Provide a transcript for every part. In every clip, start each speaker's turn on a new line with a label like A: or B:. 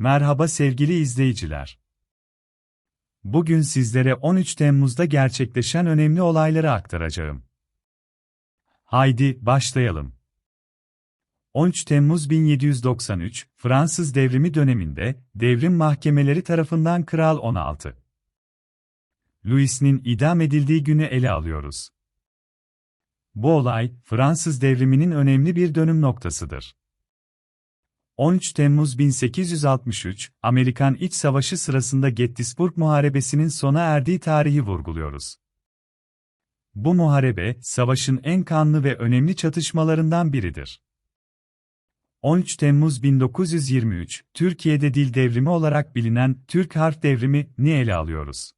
A: Merhaba sevgili izleyiciler. Bugün sizlere 13 Temmuz'da gerçekleşen önemli olayları aktaracağım. Haydi başlayalım. 13 Temmuz 1793, Fransız devrimi döneminde, devrim mahkemeleri tarafından Kral 16. Louis'nin idam edildiği günü ele alıyoruz. Bu olay, Fransız devriminin önemli bir dönüm noktasıdır. 13 Temmuz 1863, Amerikan İç Savaşı sırasında Gettysburg Muharebesi'nin sona erdiği tarihi vurguluyoruz. Bu muharebe, savaşın en kanlı ve önemli çatışmalarından biridir. 13 Temmuz 1923, Türkiye'de dil devrimi olarak bilinen Türk harf devrimi ni ele alıyoruz.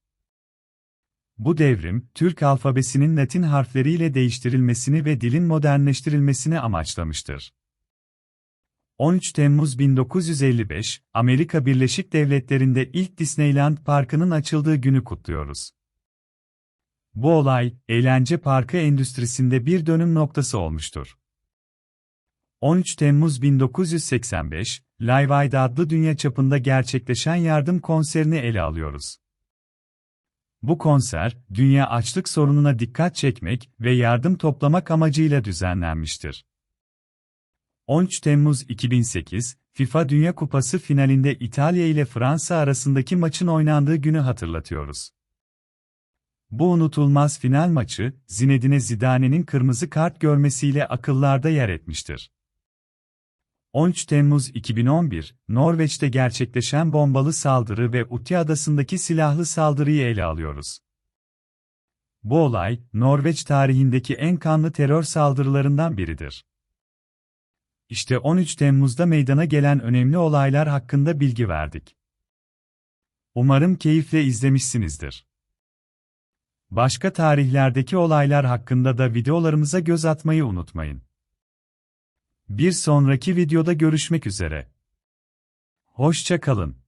A: Bu devrim, Türk alfabesinin Latin harfleriyle değiştirilmesini ve dilin modernleştirilmesini amaçlamıştır. 13 Temmuz 1955, Amerika Birleşik Devletleri'nde ilk Disneyland Parkı'nın açıldığı günü kutluyoruz. Bu olay, eğlence parkı endüstrisinde bir dönüm noktası olmuştur. 13 Temmuz 1985, Live Aid adlı dünya çapında gerçekleşen yardım konserini ele alıyoruz. Bu konser, dünya açlık sorununa dikkat çekmek ve yardım toplamak amacıyla düzenlenmiştir. 13 Temmuz 2008, FIFA Dünya Kupası finalinde İtalya ile Fransa arasındaki maçın oynandığı günü hatırlatıyoruz. Bu unutulmaz final maçı, Zinedine Zidane'nin kırmızı kart görmesiyle akıllarda yer etmiştir. 13 Temmuz 2011, Norveç'te gerçekleşen bombalı saldırı ve Uti Adası'ndaki silahlı saldırıyı ele alıyoruz. Bu olay, Norveç tarihindeki en kanlı terör saldırılarından biridir. İşte 13 Temmuz'da meydana gelen önemli olaylar hakkında bilgi verdik. Umarım keyifle izlemişsinizdir. Başka tarihlerdeki olaylar hakkında da videolarımıza göz atmayı unutmayın. Bir sonraki videoda görüşmek üzere. Hoşça kalın.